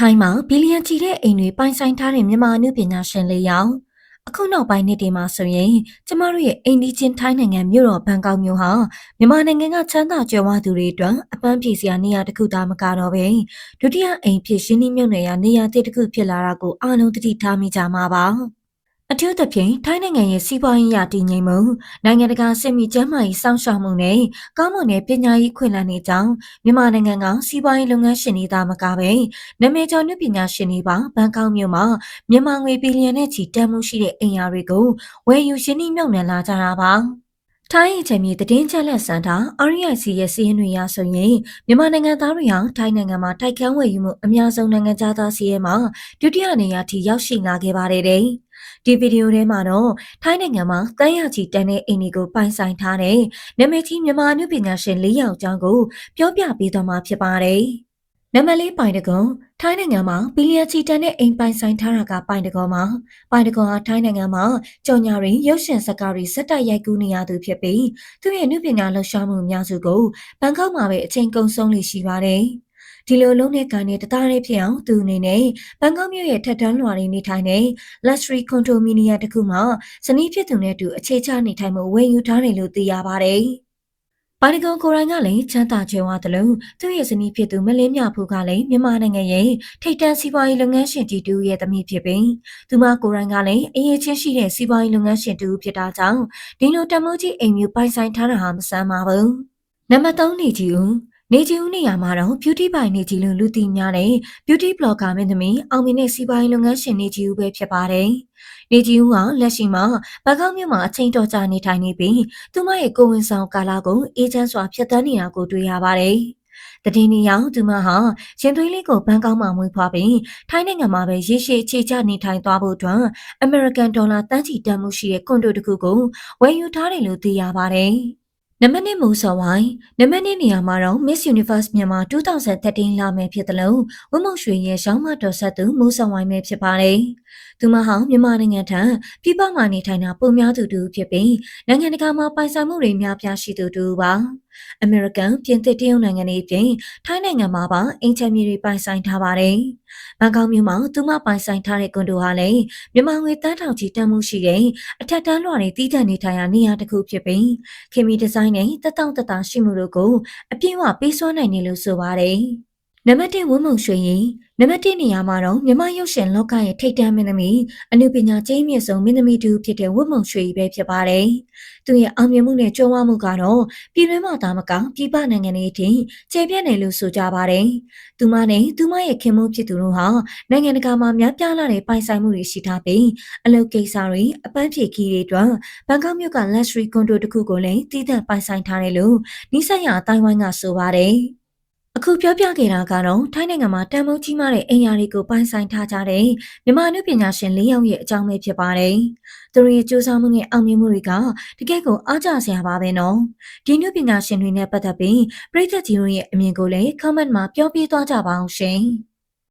ထိုင်းမှာဘီလီယံချီတဲ့အိမ်တွေပိုင်ဆိုင်ထားတဲ့မြန်မာအနုပညာရှင်လေးယောက်အခုနောက်ပိုင်းနှစ်တွေမှာဆိုရင်ကျမတို့ရဲ့အိမ်ဒီချင်းထိုင်းနိုင်ငံမြို့တော်ဘန်ကောက်မြို့ဟာမြန်မာနိုင်ငံကချမ်းသာကြွယ်ဝသူတွေအတွက်အပန်းဖြေစရာနေရာတစ်ခုသာမကတော့ပဲဒုတိယအိမ်ဖြစ်ရှင်းနှီးမြုပ်နယ်ရာနေရာတစ်ခုဖြစ်လာတာကိုအားလုံးသတိထားမိကြမှာပါ အထူးသဖြင့်ထိုင်းနိုင်ငံရဲ့စီးပွားရေးရတည်ငြိမ်မှုနိုင်ငံတကာစစ်မီကျန်းမာရေးစောင့်ရှောက်မှုနဲ့ကောင်းမွန်တဲ့ပညာရေးခွင့်လန်းတွေကြောင့်မြန်မာနိုင်ငံကစီးပွားရေးလုပ်ငန်းရှင်တွေသာမကပဲနာမည်ကျော်နှုပညာရှင်တွေပါဘန်ကောက်မြို့မှာမြန်မာငွေဘီလီယံနဲ့ချီတန်မှုရှိတဲ့အိမ်ယာတွေကိုဝယ်ယူရင်းနှီးမြှုပ်နှံလာကြတာပါထိုင်းအချမ်းမြေတည်င်းချက်လက်စံတာ RIC ရဲ့စီးရင်တွေရဆိုရင်မြန်မာနိုင်ငံသားတွေဟာထိုင်းနိုင်ငံမှာတိုက်ခန်းဝယ်ယူမှုအများဆုံးနိုင်ငံသားစီးရဲမှာဒုတိယနေရာထိရောက်ရှိလာခဲ့ပါတယ်တဲ့ ဒီဗီဒီယိုထဲမှာတော့ထိုင်းနိုင်ငံမှာတန်းရချီတန်းတဲ့အိမ်တွေကိုပိုင်ဆိုင်ထားတဲ့နာမည်ကြီးမြန်မာအနုပညာရှင်၄ယောက်အကြောင်းကိုပြောပြပေးသွားမှာဖြစ်ပါတယ်။နံပါတ်လေးပိုင်တကုံထိုင်းနိုင်ငံမှာဘီလီယံချီတန်းတဲ့အိမ်ပိုင်ဆိုင်ထားတာကပိုင်တကုံမှာပိုင်တကုံဟာထိုင်းနိုင်ငံမှာကြော်ညာတွင်ရုပ်ရှင်ဇာတ်ကားတွေစက်တိုက်ရိုက်ကူးနေရသူဖြစ်ပြီးသူရဲ့အနုပညာလှူရှားမှုအများစုကိုဘန်ကောက်မှာပဲအချိန်ကုန်ဆုံးလိရှိပါတယ်။ ဒီလိုလုံးတဲ့ကန်နဲ့တသားလေးဖြစ်အောင်သူအနေနဲ့ဘန်ကောက်မြို့ရဲ့ထက်တန်းလွှာတွေနေထိုင်တဲ့ luxury condominium တစ်ခုမှာဇနီးဖြစ်သူနဲ့အတူအခြေချနေထိုင်မှုဝယ်ယူထားတယ်လို့သိရပါတယ်။ပါရီကွန်ကိုရိုင်းကလည်းချမ်းသာကြွယ်ဝသလိုသူ့ရဲ့ဇနီးဖြစ်သူမလင်းမြဖူးကလည်းမြန်မာနိုင်ငံရဲ့ထိပ်တန်းစီးပွားရေးလုပ်ငန်းရှင်ကြီးတူရဲ့သမီးဖြစ်ပြီးသူမကိုရိုင်းကလည်းအရေးချင်းရှိတဲ့စီးပွားရေးလုပ်ငန်းရှင်တူဖြစ်တာကြောင့်ဒီလိုတမိုးကြီးအိမ်မျိုးပိုင်ဆိုင်ထားတာဟာမဆန်းပါဘူး။နံပါတ်3နေကြီးဦး နေကြီးဦးနေရာမှာတော့ beauty by နေကြီးလို့လူသိများတဲ့ beauty blogger မင်းသမီးအောင်မြင်တဲ့စီးပွားရေးလုပ်ငန်းရှင်နေကြီးဦးပဲဖြစ်ပါတယ်။နေကြီးဦးကလက်ရှိမှာဘန်ကောက်မြို့မှာအချိန်တော်ကြာနေထိုင်နေပြီးသူမရဲ့ကိုဝင်ဆောင်ကာလာကိုအေဂျင့်စွာဖျက်ဆီးနေတာကိုတွေ့ရပါတယ်။တည်င်းနေအောင်သူမဟာရင်သွေးလေးကိုဘန်ကောက်မှာမွေးဖွားပြီးထိုင်းနိုင်ငံမှာပဲရေရှည်အခြေချနေထိုင်သွားဖို့အတွက်အမေရိကန်ဒေါ်လာတန်းချီတန်မှုရှိတဲ့ကွန်ဒိုတစ်ခုကိုဝယ်ယူထားတယ်လို့သိရပါတယ်။ နံပါတ်1မိုးစော်ဝိုင်းနံပါတ်2နေရာမှာတော့ Miss Universe မြန်မာ2013လာမယ်ဖြစ်တယ်လို့ဝမုံရွှေရဲ့ရောင်းမတော်ဆက်သူမိုးစော်ဝိုင်းပဲဖြစ်ပါတယ်။သူမဟာမြန်မာနိုင်ငံထံပြည်ပမှာနေထိုင်တာပုံများသူတူဖြစ်ပြီးနိုင်ငံတကာမှာပိုင်ဆိုင်မှုတွေများပြားရှိသူတူပါ။ အမေရိကန်ပြင်သစ်တရုတ်နိုင်ငံတွေပြင်ထိုင်းနိုင်ငံမှာပါအင်ချမ်းမြေတွေပိုင်ဆိုင်ထားပါတယ်။ဘန်ကောက်မြို့မှာသူမပိုင်ဆိုင်ထားတဲ့ကွန်ဒိုဟာလည်းမြန်မာငွေတန်းထောင်ချီတန်မှုရှိတဲ့အထက်တန်းလွှာတွေတည်တံ့နေထိုင်ရာနေရာတစ်ခုဖြစ်ပြီးခင်မီဒီဇိုင်းနဲ့တက်တောင့်တက်တာရှိမှုတို့ကိုအပြည့်အဝပေးစွမ်းနိုင်တယ်လို့ဆိုပါတယ်။ နံပါတ်1ဝင်းမုံရွှေရင်နံပါတ်1နေရာမှာတော့မြမရုပ်ရှင်လောကရဲ့ထိပ်တန်းမင်းသမီးအနုပညာကျင်းမြင့်ဆုံးမင်းသမီးတူဖြစ်တဲ့ဝတ်မုံရွှေပဲဖြစ်ပါတယ်။သူရဲ့အောင်မြင်မှုနဲ့ကြွယ်ဝမှုကတော့ပြည်တွင်းမှာသာမကပြည်ပနိုင်ငံတွေအထိကျေပြန့်တယ်လို့ဆိုကြပါတယ်။သူမနဲ့သူမရဲ့ခင်မုန်းဖြစ်သူတို့ဟာနိုင်ငံတကာမှာများပြားလာတဲ့ပိုင်ဆိုင်မှုတွေရှိထားပြီးအလုပ်ကိစ္စတွေအပန်းဖြေခီးတွေအတွက်ဘန်ကောက်မြို့က luxury condo တစ်ခုကိုလည်းတည်တံ့ပိုင်ဆိုင်ထားတယ်လို့နိစရအတိုင်းဝိုင်းကဆိုပါတယ်။ အခုပြောပြခဲ့တာကတော့ထိုင်းနိုင်ငံမှာတန်ဖိုးကြီးမားတဲ့အင်ယာတွေကိုပိုင်ဆိုင်ထားကြတဲ့မြန်မာနုပညာရှင်၄ယောက်ရဲ့အကြောင်းပဲဖြစ်ပါတယ်။သူတို့ရဲ့စူးစမ်းမှုနဲ့အောင်မြင်မှုတွေကတကယ့်ကိုအားကျစရာပါပဲနော်။ဒီနုပညာရှင်တွေနဲ့ပတ်သက်ပြီးပရိသတ်ကြီးတို့ရဲ့အမြင်ကိုလည်း comment မှာပြောပြသွားကြပါအောင်ရှင်။